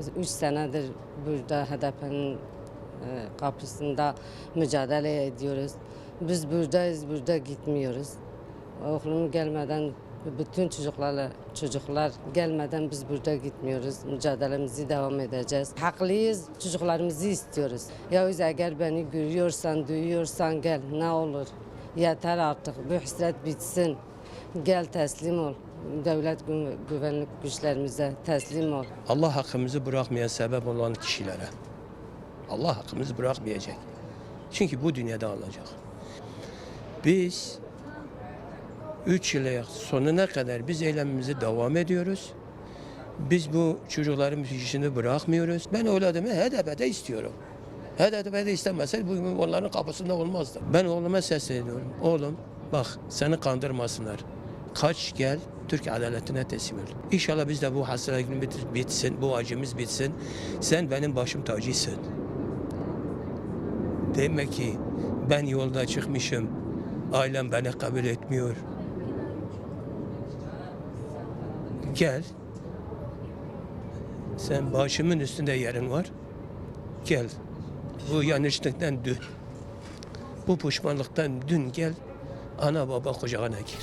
Biz üç senedir burada HDP'nin e, kapısında mücadele ediyoruz. Biz buradayız, burada gitmiyoruz. Oğlum gelmeden, bütün çocuklarla çocuklar gelmeden biz burada gitmiyoruz. Mücadelemizi devam edeceğiz. Haklıyız, çocuklarımızı istiyoruz. Yavuz eğer beni görüyorsan, duyuyorsan gel ne olur. Yeter artık, bu hasret bitsin. Gel teslim ol. Devlet gü- güvenlik güçlerimize teslim ol. Allah hakkımızı bırakmaya sebep olan kişilere. Allah hakkımızı bırakmayacak. Çünkü bu dünyada alacak. Biz üç yıl sonuna kadar biz eylemimize devam ediyoruz. Biz bu çocukların işini bırakmıyoruz. Ben evladımı HDP'de istiyorum. HDP'de istemezse bugün onların kapısında olmazdı. Ben oğluma sesleniyorum. Oğlum bak seni kandırmasınlar. Kaç gel Türk adaletine teslim ol. İnşallah biz de bu bit- bitsin, bu acımız bitsin. Sen benim başım tacısın. Demek ki ben yolda çıkmışım. Ailem beni kabul etmiyor. Gel. Sen başımın üstünde yerin var. Gel. Bu yanlışlıktan dün. Bu pişmanlıktan dün gel. Ana baba kucağına gir.